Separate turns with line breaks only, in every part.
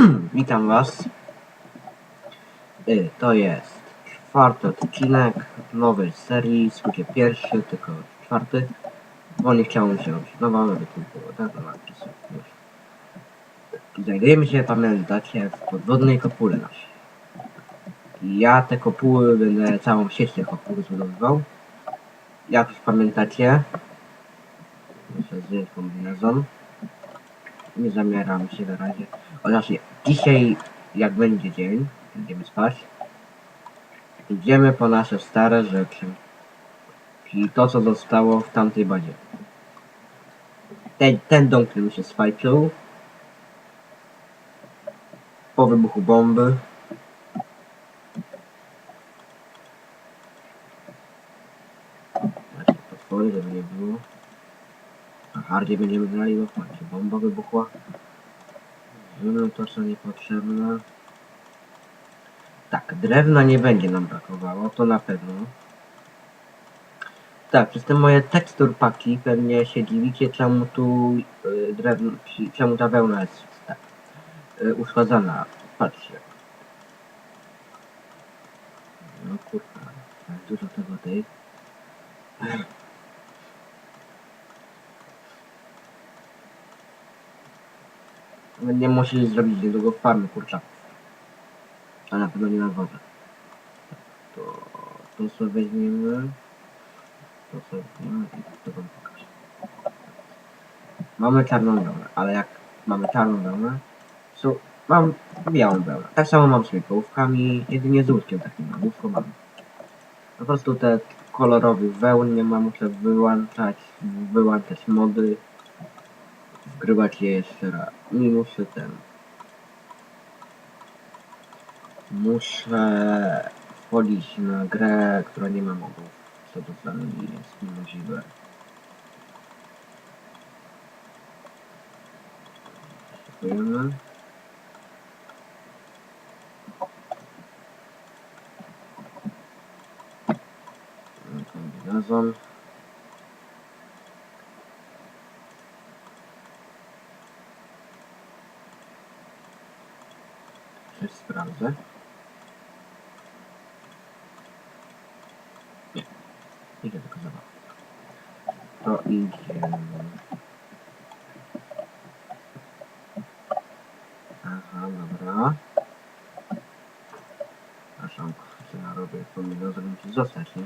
Witam Was. Y, To jest czwarty odcinek nowej serii, słuchajcie pierwszy, tylko czwarty, bo nie chciało mi się nowa, żeby tu było tak, no już. Znajdujemy się, pamiętacie, w podwodnej kopule naszej. Ja te kopuły będę całą sieć tych kopół zbudowywał. Jak już pamiętacie, muszę zdjąć kombinezon. Nie zamieram się na razie. O, znaczy, dzisiaj, jak będzie dzień, będziemy spać, idziemy po nasze stare rzeczy. Czyli to, co zostało w tamtej bazie. Ten, ten dom, który się swajczył, po wybuchu bomby, Macie potwory, żeby nie było. Na hardzie będziemy grali, bo patrzcie, bomba wybuchła. Zróbmy to, co niepotrzebne. Tak, drewna nie będzie nam brakowało, to na pewno. Tak, przez te moje tekstur paki pewnie się dziwicie, czemu tu y, drewno, czemu ta wełna jest tak y. Patrzcie. No kurwa, tak dużo tego tej. Będziemy musieli zrobić niedługo farmę kurczaków. A na pewno nie na wodę. To, to sobie weźmiemy. To sobie weźmiemy i to wam pokażę. Mamy czarną wełnę, ale jak mamy czarną wełnę, to mam białą wełnę. Tak samo mam z połówkami, jedynie z łóżkiem takim mam, łóżko mam. Po prostu te kolorowych wełn nie ma, muszę wyłączać, wyłączać mody wgrywać je jeszcze raz. I muszę ten. Muszę wchodzić na grę, która nie ma modów. Co to dla mnie jest niemożliwe. Dziękujemy. Kombinezon. Coś sprawdzę. Nie. Idę tylko za To idziemy. Aha, dobra. Naszą się narobię pomimo, żeby ci zostać, nie?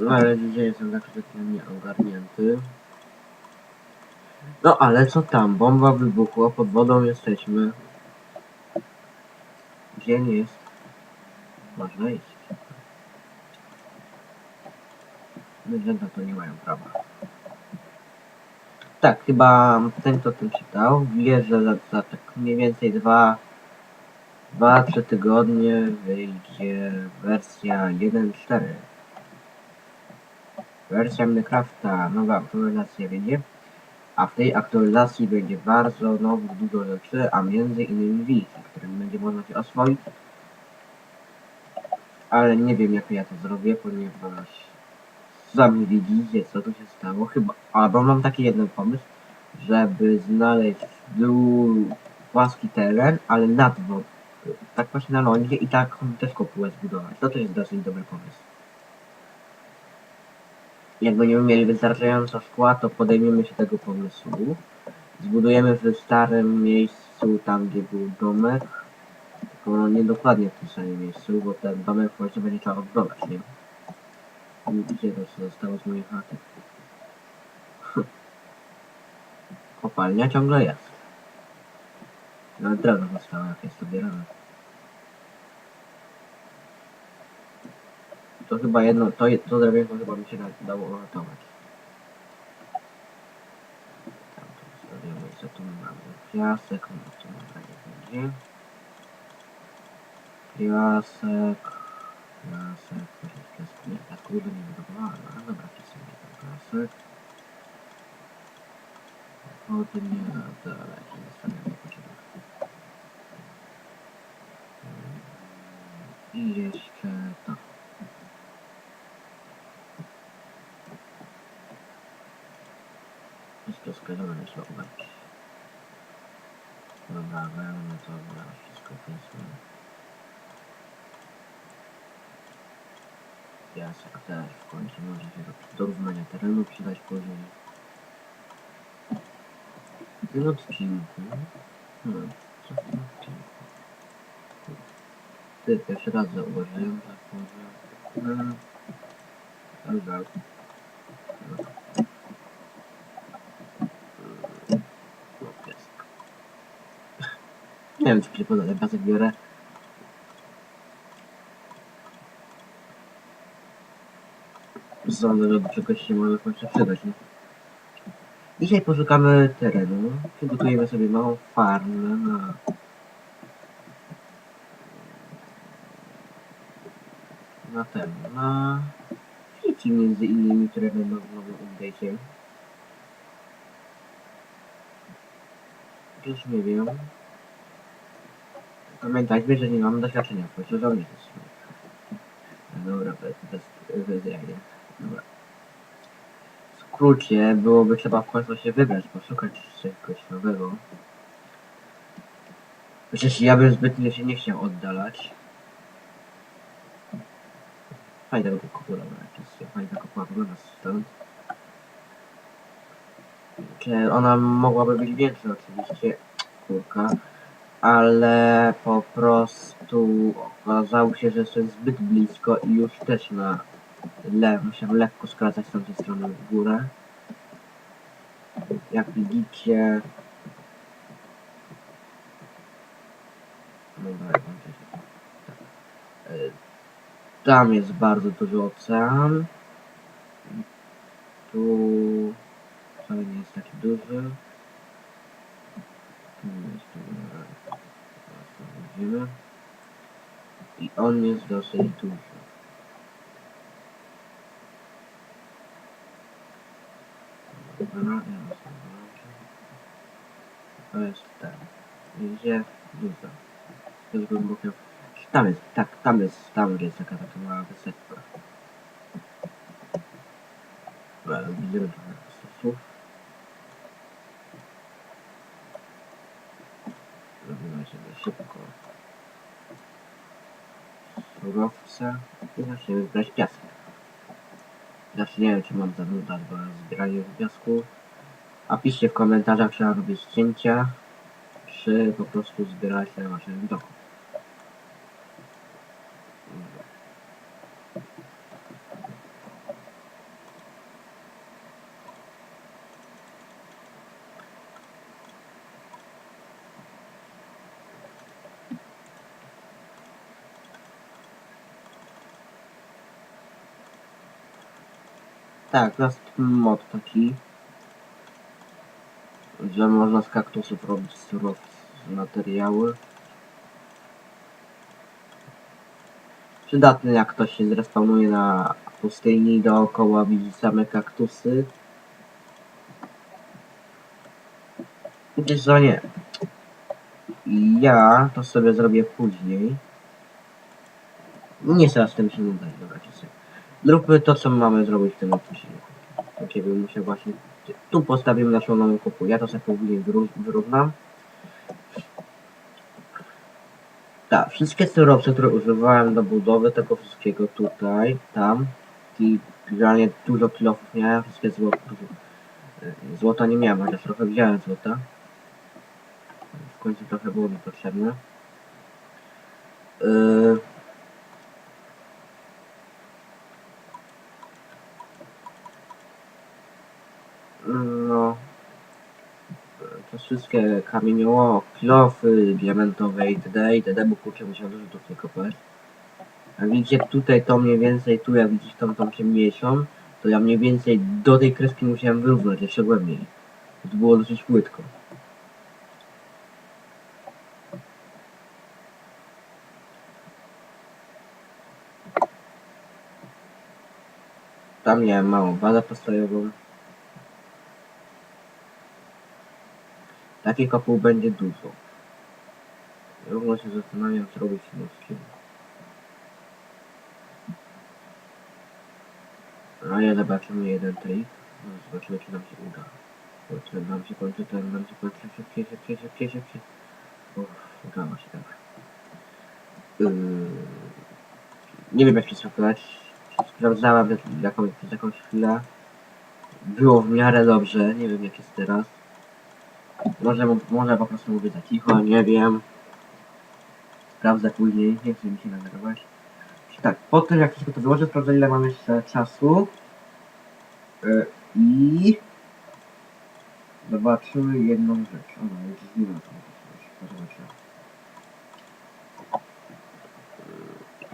No ale dzisiaj jestem tak kompletnie nieogarnięty. No ale co tam? Bomba wybuchła, pod wodą jesteśmy. Gdzie nie jest? Można iść. Zwierzęta to nie mają prawa. Tak, chyba ten, kto tym czytał, wie, że za, za tak mniej więcej dwa, dwa, trzy tygodnie wyjdzie wersja 1.4. Wersja Minecrafta, nowa aktualizacja wyjdzie. A w tej aktualizacji będzie bardzo nowych, dużo rzeczy, a między innymi wiki, którymi będzie można się oswoić. Ale nie wiem jak ja to zrobię, ponieważ sami widzicie co tu się stało. Chyba, albo mam taki jeden pomysł, żeby znaleźć dół płaski teren, ale nad wodą. Tak właśnie na lądzie i tak też kopułę zbudować. To też jest dosyć dobry pomysł. Jak będziemy mieli wystarczająco szkła, to podejmiemy się tego pomysłu. Zbudujemy w starym miejscu, tam gdzie był domek. Tylko no nie dokładnie w tym samym miejscu, bo ten domek w końcu będzie trzeba odbudować, nie? Gdzie to co zostało z mojej chaty? Kopalnia ciągle jest. Nawet drewno zostało, jak jest obierane. To chyba jedno, to, to drewienko chyba mi się da- dało uratować. Tam to zostawimy, co tu mamy? Piasek, no to na razie będzie. Piasek, piasek, piasek, piasek, nie, tak kurde nie wydobywałem, ale dobra, wpisujemy ten piasek. Pochodnie, dobra, jakie zostawiamy potrzebne. I jeszcze to. Wszystko skażone zobacz. Dobra, wełnę to dobra, wszystko powiedzmy. Piasek też w końcu może się do, do równania terenu przydać później. W odcinku... Hmm, co w tym odcinku? Ty, pierwszy raz zauważyłem, że. Hmm, dobra. No, piasek. Nie wiem, czy się podaję, piasek biorę. Sądzę, że do czegoś się może końcu przydać, nie? Dzisiaj poszukamy terenu. Przygotujemy sobie małą farmę na... Na ten, na... Między innymi, które będą w nowym update'cie. Już nie wiem. Pamiętajmy, że nie mamy doświadczenia w końcu żołnierzy. Dobra, bez, bez, bez jajek. Dobra. W skrócie byłoby trzeba w końcu się wybrać, poszukać czegoś nowego. Chociaż ja bym zbytnio się nie chciał oddalać. Fajna tego kopura, oczywiście. Fajna kopura wygląda stąd. Czy ona mogłaby być większa oczywiście, kurka, ale po prostu okazało się, że jestem zbyt blisko i już też na le musiałem lekko skracać z tamtej strony w górę. Jak widzicie... Tak. E, Tam jest bardzo duży ocean. Tu wcale nie jest taki duży jest tu. Teraz to widzimy. I on jest dosyć duży. Dobra, ja. To jest ten. Gdzie? Duża. To jest głębokie. Tam jest, tak, tam jest, tam jest taka taka mała wysepka. Dobra, widzimy trochę stosów. I zaczniemy zbierać piasek. Zawsze nie wiem, czy mam zanudać, bo zbieranie piasku. A piszcie w komentarzach, czy mam robić cięcia, czy po prostu zbierać na waszym doku. Tak, jest mod taki, że można z kaktusów robić surowce, materiały. Przydatny jak ktoś się zrespawnuje na pustyni dookoła widzi same kaktusy. Wiesz co, nie. Ja to sobie zrobię później. Nie chcę z tym się nudać, dobra, sobie. Zróbmy to, co mamy zrobić w tym odcinku. Takie bym musiał właśnie... Tu postawimy naszą nową kopułę. Ja to sobie później wyró- wyrównam. Tak, wszystkie surowce, które używałem do budowy tego wszystkiego tutaj, tam i generalnie dużo kilofów miałem, wszystkie złoto, e, złota nie miałem, chociaż trochę wziąłem złota. W końcu trochę było mi potrzebne. Yy, No. To wszystkie kamienioło, kilofy, diamentowe itd. itd. Bo kurczę musiał dużo tutaj kopać. A widzicie tutaj to mniej więcej, tu jak widzicie tą, tą ciemniejszą, to ja mniej więcej do tej kreski musiałem wyrównać jeszcze głębiej. To było dosyć płytko. Tam miałem małą bazę postojową. Takich kopuł będzie dużo. Równo się zastanawiam, co robić z mózgiem. A ja zobaczymy jeden trik. No, zobaczymy, czy nam się uda. Kurczę, nam się kończy ten, nam się kończy szybciej, szybciej, szybciej, szybciej. Uff, udało się tak. Yy, nie wiem jak się sprawdzać. Sprawdzałem jak- jakąś, jakąś chwilę. Było w miarę dobrze, nie wiem jak jest teraz. Może, może po prostu mówię za cicho, nie wiem. Sprawdzę później, nie chcę mi się nagrywać. Tak, po tym jak wszystko to wyłożę, sprawdzę ile mam jeszcze czasu. Yy, I zobaczymy jedną rzecz. O, no, nie ma zobaczymy.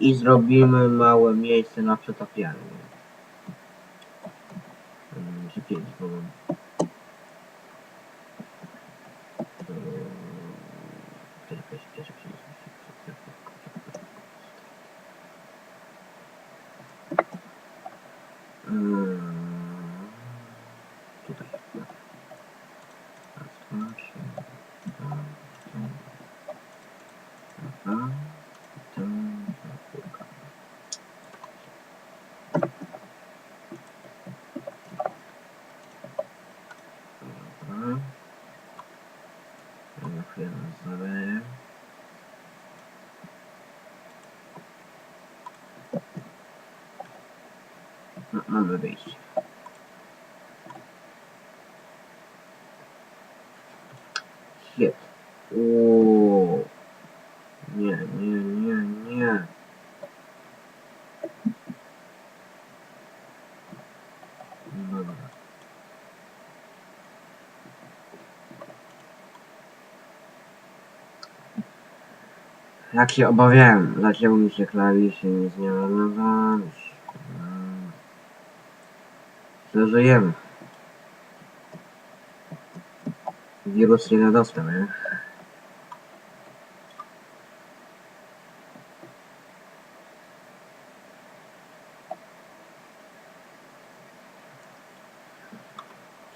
I zrobimy małe miejsce na przetapianie. Yy, Czy pięć, bo mam. Yy, Czekaj, czekaj, czekaj, czekaj, czekaj. Yy, Tutaj. Raz, dwa, trzy, dwa, trzy. Aha. To, to, kurka. Dobra. Ja na chwilę zaleję. No, mamy wyjście. Shit. Ooo. Nie, nie, nie, nie. Dobra. Jak się obawiałem, zacięło mi się klawisz i nic nie. Mm. Przeżyjemy. Wirus nie dostał, nie?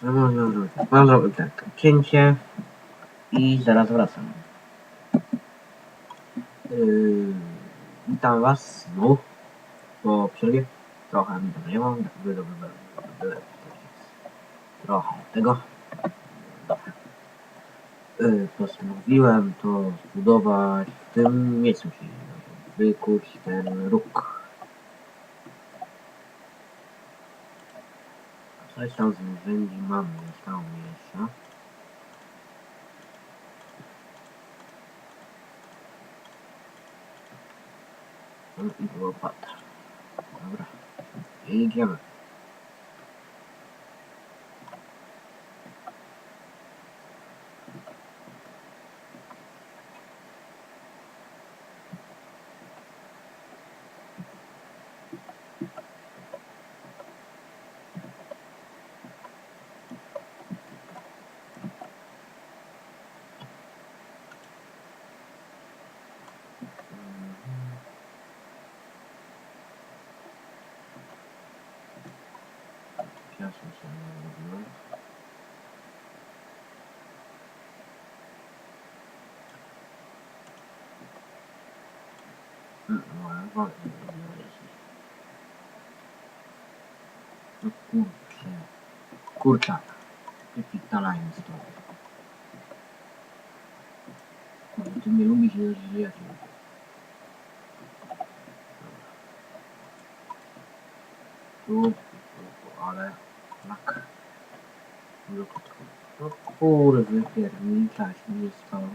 Co można zrobić? Mam zrobić tak, cięcie i zaraz wracam. Yy, witam was znów po przerwie. Trochę mi to tak by dobrze, by- trochę tego. Yy, postanowiłem to zbudować w tym miejscu, czyli wykuć ten róg. Coś tam z narzędzi mamy, zostało mi jeszcze. No i łopata. Dobra. I. Jasno się nie robiło. Mm, No, ale wolno nie jest. No kurczę. Kurczak. Wypitalajmy stąd. Kurde, ty nie lubisz jeździć Tu, tu, ale tak. No kurwy pierniczać mi stąd.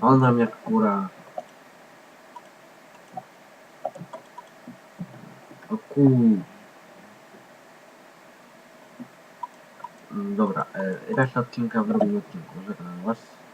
On nam jak kura. O kur... Mm, Dobra, e, reszta odcinka w drugim odcinku. Żegnam was.